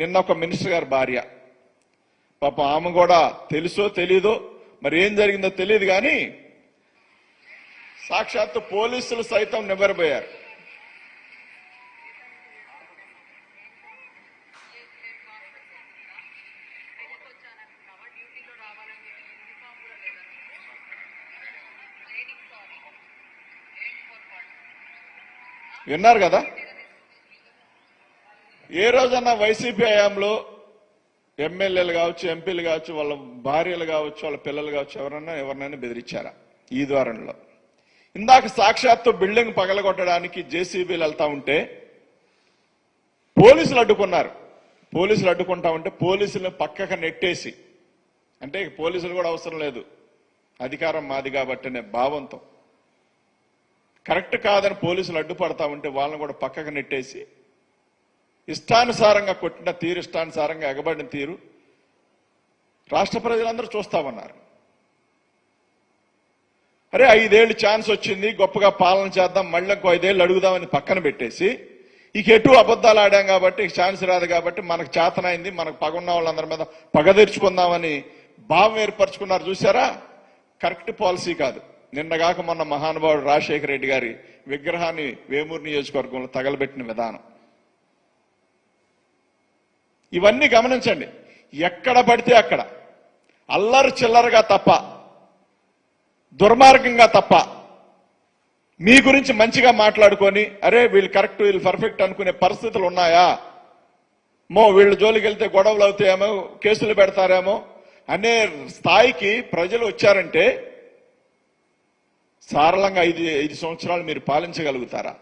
నిన్న ఒక మినిస్టర్ గారి భార్య. పాపం ఆమె కూడా తెలుసో తెలీదో మరి ఏం జరిగిందో తెలియదు కానీ సాక్షాత్తు పోలీసులు సైతం నివ్వరపోయారు విన్నారు కదా? ఏ రోజన్నా వైసీపీ హయాంలో ఎమ్మెల్యేలు కావచ్చు ఎంపీలు కావచ్చు వాళ్ళ భార్యలు కావచ్చు వాళ్ళ పిల్లలు కావచ్చు ఎవరన్నా ఎవరినైనా బెదిరించారా ఈ ద్వారంలో? ఇందాక సాక్షాత్తు బిల్డింగ్ పగలగొట్టడానికి జేసీబీలు వెళ్తా ఉంటే పోలీసులు అడ్డుకున్నారు. పోలీసులు అడ్డుకుంటా ఉంటే పోలీసులను పక్కకు నెట్టేసి అంటే పోలీసులు కూడా అవసరం లేదు. అధికారం మాది కాబట్టి అనే భావంతో. కరెక్ట్ కాదని పోలీసులు అడ్డుపడతా ఉంటే వాళ్ళని కూడా పక్కకు నెట్టేసి ఇష్టానుసారంగా కొట్టిన తీరు ఇష్టానుసారంగా ఎగబడిన తీరు. రాష్ట్ర ప్రజలందరూ చూస్తామన్నారు. అరే ఐదేళ్ళు ఛాన్స్ వచ్చింది గొప్పగా పాలన చేద్దాం మళ్ళీ ఇంకో ఐదేళ్ళు అడుగుదామని పక్కన పెట్టేసి ఇక ఎటు అబద్ధాలు ఆడాం కాబట్టి ఛాన్స్ రాదు కాబట్టి మనకు చేతనైంది మనకు పగున్న వాళ్ళందరి మీద పగ తీర్చుకుందామని భావం ఏర్పరచుకున్నారు. చూసారా కరెక్ట్ పాలసీ కాదు. నిన్నగాక మొన్న మహానుభావుడు రాజశేఖర రెడ్డి గారి విగ్రహాన్ని వేమూరు నియోజకవర్గంలో తగలబెట్టిన విధానం. ఇవన్నీ గమనించండి. ఎక్కడ పడితే అక్కడ. అల్లరి చిల్లరగా తప్ప దుర్మార్గంగా తప్ప మీ గురించి మంచిగా మాట్లాడుకొని అరే వీళ్ళు కరెక్ట్ వీళ్ళు పర్ఫెక్ట్ అనుకునే పరిస్థితులు ఉన్నాయా? మో వీళ్ళు జోలికి వెళ్తే గొడవలు అవుతాయేమో కేసులు పెడతారేమో. అనే స్థాయికి ప్రజలు వచ్చారంటే సారళంగా ఐదు ఐదు సంవత్సరాలు మీరు పాలించగలుగుతారా?